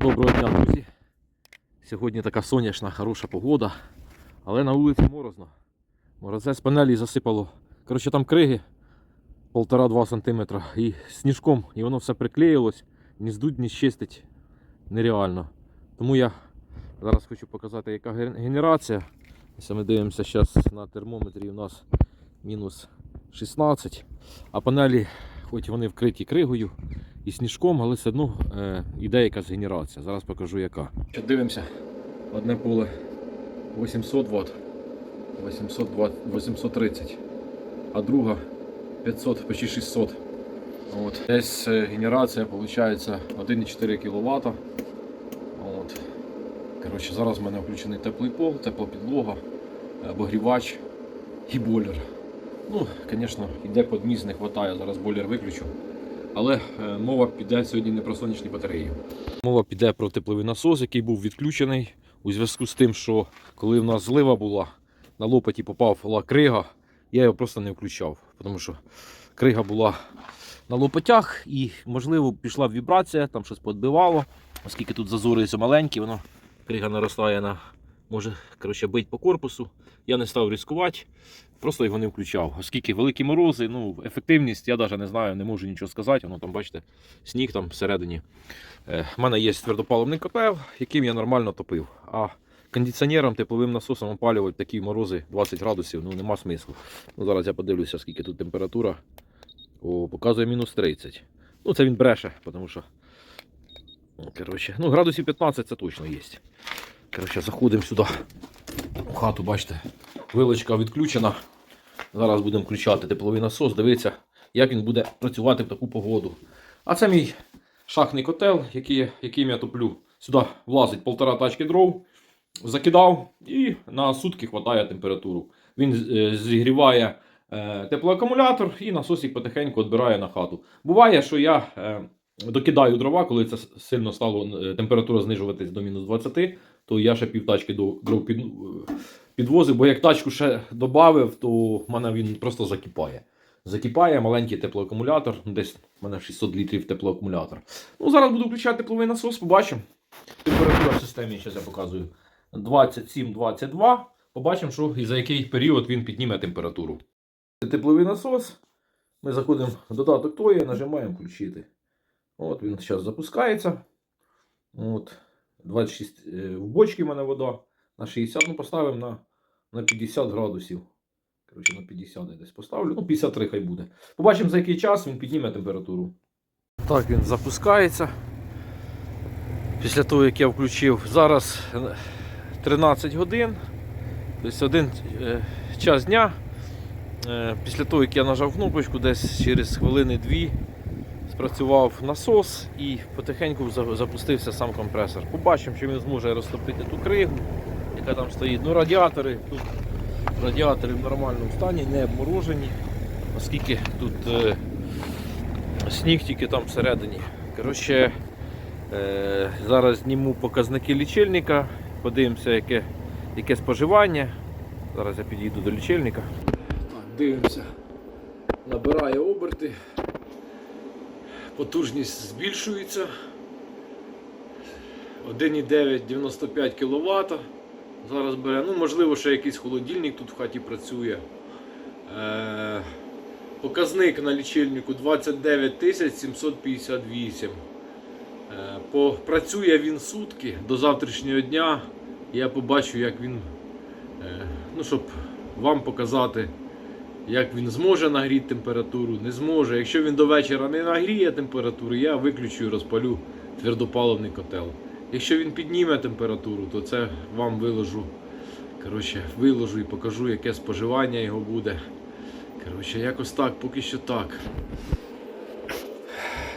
Доброго дня, друзі. Сьогодні така сонячна, хороша погода, але на вулиці морозно. Морозець панелі засипало. Коротше, там криги 1,5-2 см і сніжком, і воно все приклеїлось, ні здуть, ні щистить нереально. Тому я зараз хочу показати, яка генерація. Ось ми дивимося зараз на термометрі у нас мінус 16, а панелі, хоч вони вкриті кригою, і сніжком, але все одно е, іде якась генерація. Зараз покажу яка. Що дивимося, одне поле 800 Вт, 820, 830, а друга 500, почти 600. От. Десь е, генерація виходить 1,4 кВт. От. Коротше, зараз в мене включений теплий пол, тепла підлога, е, обогрівач і бойлер. Ну, звісно, йде подміз, не вистачає, зараз бойлер виключу. Але е, мова піде сьогодні не про сонячні батареї. Мова піде про тепловий насос, який був відключений у зв'язку з тим, що коли в нас злива була, на лопаті попала крига, я його просто не включав, тому що крига була на лопатях і, можливо, пішла вібрація, там щось подбивало, оскільки тут зазори маленькі, воно крига наростає на може коротше, бить по корпусу. Я не став ризикувати, просто його не включав. Оскільки великі морози, ну, ефективність, я навіть не знаю, не можу нічого сказати. Воно там, бачите, сніг там всередині. Е, У мене є твердопаливний котел, яким я нормально топив. А кондиціонером, тепловим насосом опалювати такі морози 20 градусів, ну нема смислу. Ну, зараз я подивлюся, скільки тут температура. О, показує мінус 30. Ну, це він бреше, тому що. Коротше, ну, градусів 15 це точно є. Коротше, заходимо сюди в хату, бачите, вилочка відключена. Зараз будемо включати тепловий насос, дивитися, як він буде працювати в таку погоду. А це мій шахний котел, який, яким я топлю. Сюди влазить полтора тачки дров, закидав і на сутки вистачає температуру. Він е, зігріває е, теплоакумулятор і насосик потихеньку відбирає на хату. Буває, що я е, докидаю дрова, коли це сильно стало температура знижуватись до мінус 20, то я ще півтачки дров під, е, підвозив, бо як тачку ще додав, то в мене він просто закипає. Закипає маленький теплоакумулятор, десь в мене 600 літрів теплоакумулятор. Ну, зараз буду включати тепловий насос, побачимо. Температура в системі, зараз я показую. 27-22. Побачимо, що і за який період він підніме температуру. Тепловий насос. Ми заходимо в додаток тої, нажимаємо включити. От він зараз запускається. От. 26 е, в бочці в мене вода. На 60 ну, поставимо на, на 50 градусів. Коротше, на 50 я десь поставлю. Ну, 53 хай буде. Побачимо, за який час він підніме температуру. Так, він запускається. Після того, як я включив, зараз е, 13 годин. Тобто один е, час дня. Е, Після того, як я нажав кнопочку, десь через хвилини-дві спрацював насос і потихеньку запустився сам компресор. Побачимо, чи він зможе розтопити ту кригу, яка там стоїть. Ну, радіатори тут радіатори в нормальному стані, не обморожені, оскільки тут е, сніг тільки там всередині. Коротше, е, зараз зніму показники лічильника, подивимося, яке, яке споживання. Зараз я підійду до лічильника. Так, дивимося. Набирає оберти. Потужність збільшується. 1,995 кВт. Зараз бере, ну можливо, ще якийсь холодильник тут в хаті працює. Е, показник на лічильнику 29 758. Е, працює він сутки до завтрашнього дня. Я побачу, як він, е, ну, щоб вам показати, як він зможе нагріти температуру, не зможе. Якщо він до вечора не нагріє температуру, я виключу і розпалю твердопаливний котел. Якщо він підніме температуру, то це вам виложу. Коротше, виложу і покажу, яке споживання його буде. Коротше, якось так, поки що так.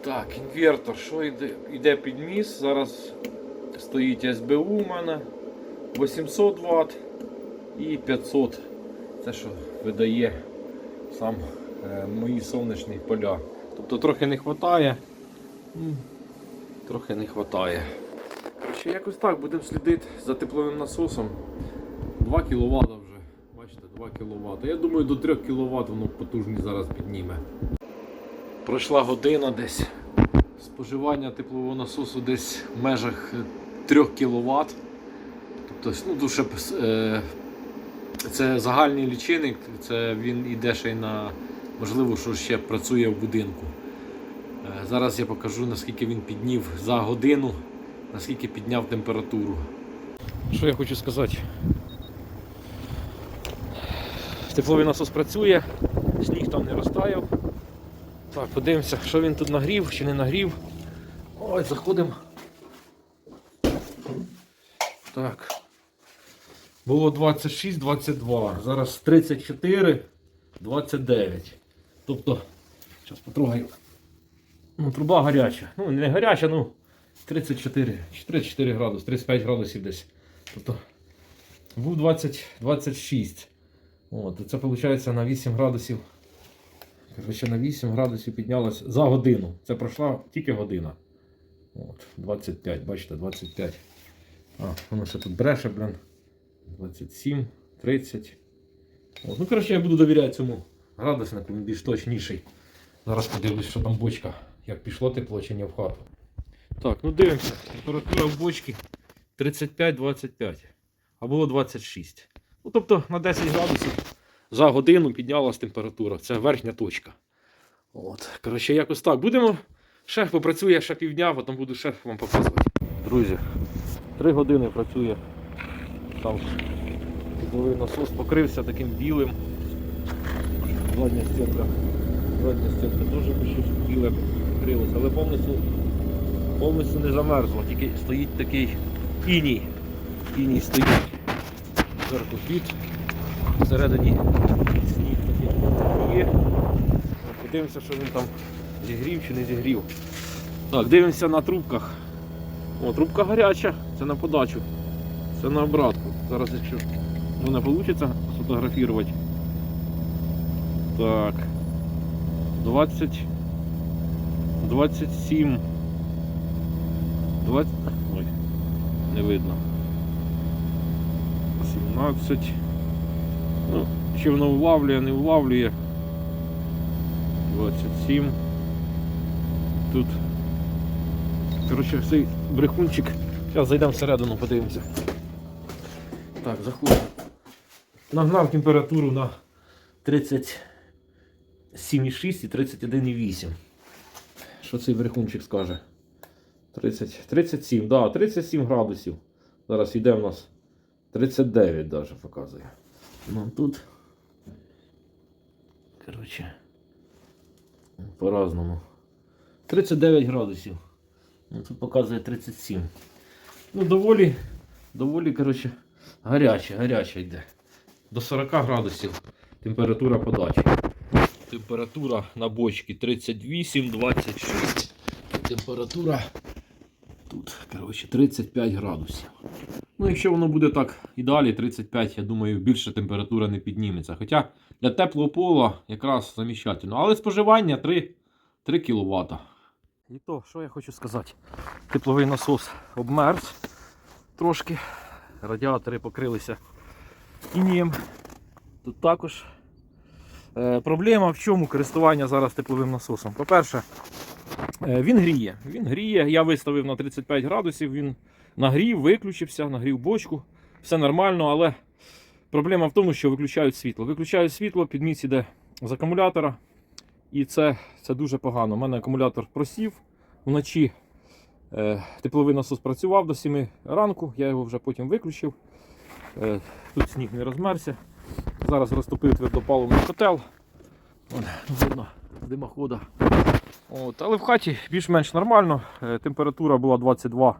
Так, інвертор, що йде, йде під міст? Зараз стоїть СБУ у мене 800 Вт і 500. Це що видає сам е, мої сонячні поля. Тобто трохи не вистачає. Трохи не вистачає. Коротше, якось так будемо слідити за тепловим насосом. 2 кВт вже. Бачите, 2 кВт. Я думаю, до 3 кВт воно потужність зараз підніме. Пройшла година десь. Споживання теплового насосу десь в межах 3 кВт. Тобто, ну, дуже, е, це загальний лічильник, це він іде ще й на можливо, що ще працює в будинку. Е, Зараз я покажу, наскільки він піднів за годину, наскільки підняв температуру. Що я хочу сказати? Тепловий насос працює, сніг там не розтаяв. Так, подивимося, що він тут нагрів чи не нагрів. Ой, заходимо. Так. Було 26-22, зараз 34, 29. Тобто, зараз потрогаю. Ну, труба гаряча. Ну, не гаряча, ну 34, 34 градуси, 35 градусів десь. Тобто був 20, 26. От, це виходить на 8 градусів. Коротше, на 8 градусів піднялось за годину. Це пройшла тільки година. От, 25, бачите, 25. А, воно ще тут бреше, блин. 27, 30. От, ну, коротше, я буду довіряти цьому градуснику, він більш точніший. Зараз подивлюсь, що там бочка, як пішло тепло чи не в хату. Так, ну дивимося. Температура в бочці 35-25. А було 26. Ну, тобто на 10 градусів за годину піднялась температура. Це верхня точка. От. Коротше, якось так. Будемо. Шеф попрацює ще півдня, потім буду шеф вам показувати. Друзі, 3 години працює. Там тепловий насос покрився таким білим. Задня стінка. Задня стінка теж щось біле покрилося, але повністю, повністю не замерзло, тільки стоїть такий іній. Іній стоїть. Зверху під, всередині сніг такий є. Подивимося, що він там зігрів чи не зігрів. Так, дивимося на трубках. О, трубка гаряча, це на подачу. Це на обратку. Зараз якщо мене вийде сфотографувати. Так. 20. 27. 20. Ой, не видно. 17. Ну, чи воно влавлює, не влавлює. 27. Тут. Коротше, цей брехунчик. Зараз зайдемо всередину, подивимося. Так, заходимо. Нагнав температуру на 37,6 і 31,8. Що цей брехунчик скаже? 30, 37, да, 37 градусів. Зараз йде в нас 39 даже показує. Ну тут. Коротше. По-разному. 39 градусів. Ну, тут показує 37. Ну, доволі, доволі, коротше, гаряче, гаряче йде. До 40 градусів температура подачі. Температура на бочці 38-26. Температура тут, коротше, 35 градусів. Ну, якщо воно буде так і далі, 35, я думаю, більше температура не підніметься. Хоча для теплого пола якраз заміщательно. Але споживання 3, 3 кВт. І то, що я хочу сказати? Тепловий насос обмерз трошки. Радіатори покрилися інієм. Тут також е, проблема в чому користування зараз тепловим насосом. По-перше, е, він гріє. Він гріє. Я виставив на 35 градусів, він нагрів, виключився, нагрів бочку. Все нормально, але проблема в тому, що виключають світло. Виключають світло, підміс іде з акумулятора. І це, це дуже погано. У мене акумулятор просів вночі. Е, тепловий насос працював до 7 ранку, я його вже потім виключив. Е, тут сніг не розмерся. Зараз розтопив твердопаливний котел. Видно димохода. От, але в хаті більш-менш нормально. Е, температура була 22.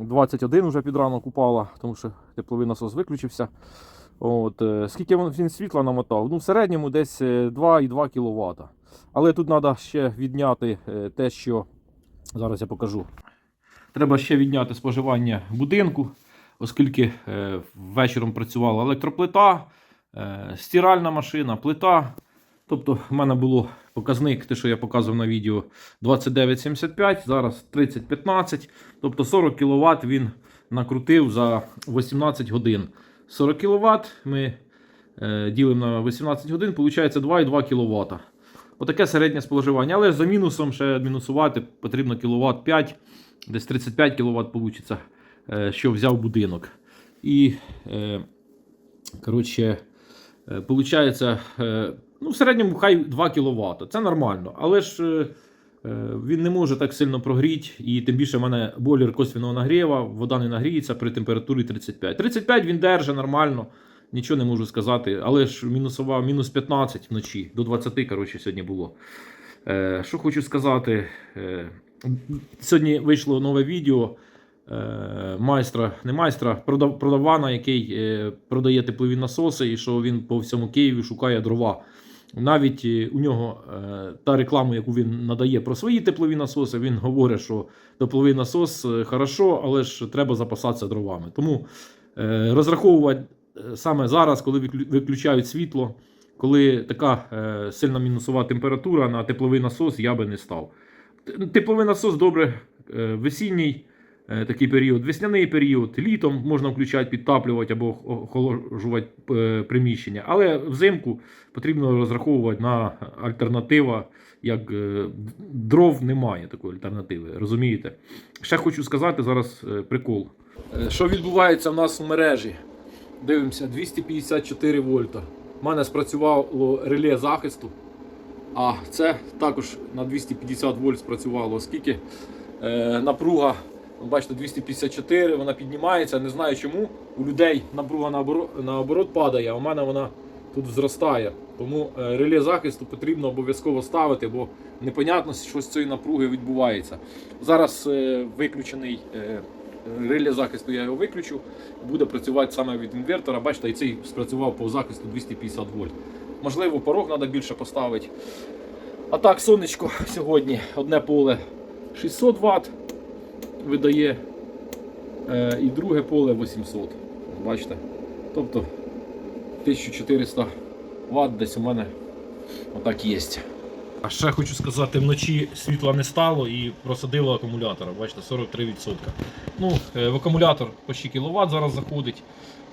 21 вже під ранок упала, тому що тепловий насос виключився. От, скільки він світла намотав? Ну, в середньому десь е, 2,2 кВт. Але тут треба ще відняти те, що зараз я покажу. Треба ще відняти споживання будинку, оскільки е, вечором працювала електроплита, е, стиральна машина, плита. Тобто в мене було показник, те, що я показував на відео 29,75, зараз 30,15. Тобто 40 кВт він накрутив за 18 годин. 40 кВт ми е, ділимо на 18 годин, виходить 2,2 кВт. Отаке середнє споживання. Але за мінусом ще мінусувати потрібно кіловат 5, десь 35 кВт вийде, що взяв будинок. І, е, коротше, е, получається, е, ну, в середньому хай 2 кВт. Це нормально. Але ж е, е, він не може так сильно прогріти, і тим більше в мене бойлер косвіного нагріва, вода не нагріється при температурі 35. 35 він держить нормально. Нічого не можу сказати, але ж мінусова, мінус 15 вночі, до 20, коротше, сьогодні було. Е, що хочу сказати, е, сьогодні вийшло нове відео е, майстра, не майстра, продав, продавана, який е, продає теплові насоси, і що він по всьому Києві шукає дрова. Навіть е, у нього е, та реклама, яку він надає про свої теплові насоси, він говорить, що тепловий насос е, хорошо, але ж треба запасатися дровами. Тому розраховувати саме зараз, коли виключають світло, коли така е, сильна мінусова температура на тепловий насос, я би не став. Тепловий насос добре е, весінній е, такий період, весняний період, літом можна включати, підтаплювати або охолоджувати е, приміщення. Але взимку потрібно розраховувати на альтернатива, як е, дров немає такої альтернативи. Розумієте? Ще хочу сказати зараз е, прикол. Е, Що відбувається в нас в мережі? Дивимося, 254 вольта. У мене спрацювало реле захисту. А це також на 250 вольт спрацювало, оскільки е, напруга, бачите, 254, вона піднімається. Не знаю чому. У людей напруга наоборот, наоборот падає, а у мене вона тут зростає. Тому е, реле захисту потрібно обов'язково ставити, бо непонятно, що з цією напругою відбувається. Зараз е, виключений е, реле захисту, я його виключу. Буде працювати саме від інвертора. Бачите, і цей спрацював по захисту 250 вольт. Можливо, порог треба більше поставити. А так, сонечко сьогодні одне поле 600 Вт видає, е, і друге поле 800. Бачите? Тобто 1400 Вт десь у мене отак є. А ще хочу сказати, вночі світла не стало і просадило акумулятора. Бачите, 43%. Ну, е, в акумулятор почти кіловат зараз заходить.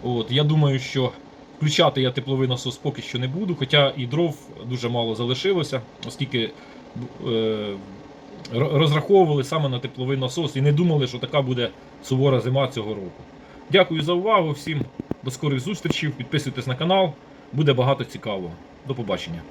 От, я думаю, що включати я тепловий насос поки що не буду, хоча і дров дуже мало залишилося, оскільки е, розраховували саме на тепловий насос і не думали, що така буде сувора зима цього року. Дякую за увагу всім. До скорих зустрічей. Підписуйтесь на канал, буде багато цікавого. До побачення.